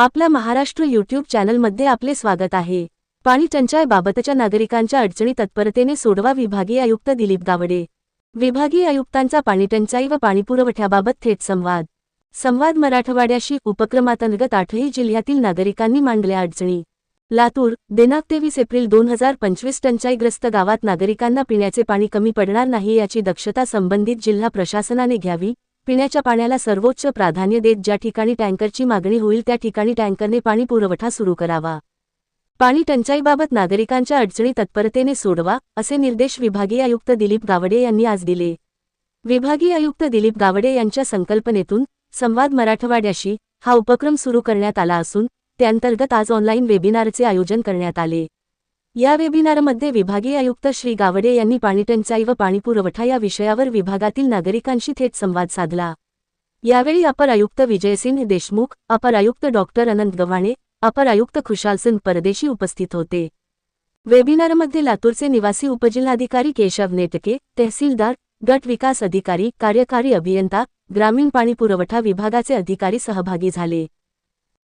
आपला महाराष्ट्र युट्यूब चॅनलमध्ये आपले स्वागत आहे. पाणी टंचाईबाबतच्या नागरिकांच्या अडचणी तत्परतेने सोडवा विभागीय आयुक्त दिलीप गावडे. विभागीय आयुक्तांचा पाणीटंचाई व पाणीपुरवठ्याबाबत थेट संवाद. संवाद मराठवाड्याशी उपक्रमांतर्गत आठही जिल्ह्यातील नागरिकांनी मांडल्या अडचणी. लातूर दिनांक तेवीस एप्रिल दोन हजार पंचवीस टंचाईग्रस्त गावात नागरिकांना पिण्याचे पाणी कमी पडणार नाही याची दक्षता संबंधित जिल्हा प्रशासनाने घ्यावी पिण्याच्या पाण्याला सर्वोच्च प्राधान्य देत ज्या ठिकाणी टँकरची मागणी होईल त्या ठिकाणी टँकरने पाणी पुरवठा सुरू करावा. पाणी टंचाईबाबत नागरिकांच्या अडचणी तत्परतेने सोडवा असे निर्देश विभागीय आयुक्त दिलीप गावडे यांनी आज दिले. विभागीय आयुक्त दिलीप गावडे यांच्या संकल्पनेतून संवाद मराठवाड्याशी हा उपक्रम सुरू करण्यात आला असून त्याअंतर्गत आज ऑनलाईन वेबिनारचे आयोजन करण्यात आले. या वेबिनारमध्ये विभागीय आयुक्त श्री गावडे यांनी पाणीटंचाई व पाणीपुरवठा या विषयावर विभागातील नागरिकांशी थेट संवाद साधला. यावेळी अपर आयुक्त विजयसिंह देशमुख अपर आयुक्त डॉक्टर अनंत गव्हाणे अपर आयुक्त खुशालसिंग परदेशी उपस्थित होते. वेबिनारमध्ये लातूरचे निवासी उपजिल्हाधिकारी केशव नेटके तहसीलदार गट विकास अधिकारी कार्यकारी अभियंता ग्रामीण पाणीपुरवठा विभागाचे अधिकारी सहभागी झाले.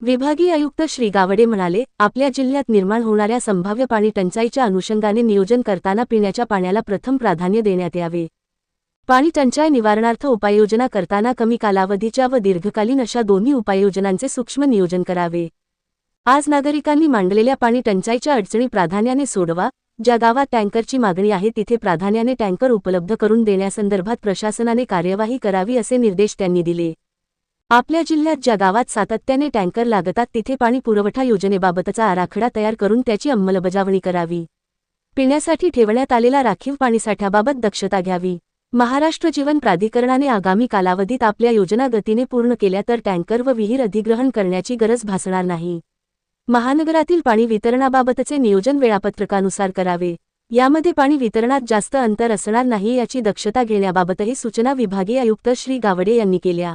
विभागीय आयुक्त श्री गावडे म्हणाले आपल्या जिल्ह्यात निर्माण होणाऱ्या संभाव्य पाणी टंचाईच्या अनुषंगाने नियोजन करताना पिण्याच्या पाण्याला प्रथम प्राधान्य देण्यात यावे. पाणी टंचाई निवारणार्थ उपाययोजना करताना कमी कालावधीच्या व दीर्घकालीन अशा दोन्ही उपाययोजनांचे सूक्ष्म नियोजन करावे. आज नागरिकांनी मांडलेल्या पाणी टंचाईच्या अडचणी प्राधान्याने सोडवा ज्या गावात टँकरची मागणी आहे तिथे प्राधान्याने टँकर उपलब्ध करून देण्यासंदर्भात प्रशासनाने कार्यवाही करावी असे निर्देश त्यांनी दिले. आपल्या जिल्ह्यात ज्या गावात सातत्याने टँकर लागतात तिथे पाणी पुरवठा योजनेबाबतचा आराखडा तयार करून त्याची अंमलबजावणी करावी. पिण्यासाठी ठेवण्यात आलेला राखीव पाणीसाठ्याबाबत दक्षता घ्यावी. महाराष्ट्र जीवन प्राधिकरणाने आगामी कालावधीत आपल्या योजना गतीने पूर्ण केल्या तर टँकर व विहीर अधिग्रहण करण्याची गरज भासणार नाही. महानगरातील पाणी वितरणाबाबतचे नियोजन वेळापत्रकानुसार करावे. यामध्ये पाणी वितरणात जास्त अंतर असणार नाही याची दक्षता घेण्याबाबतही सूचना विभागीय आयुक्त श्री गावडे यांनी केल्या.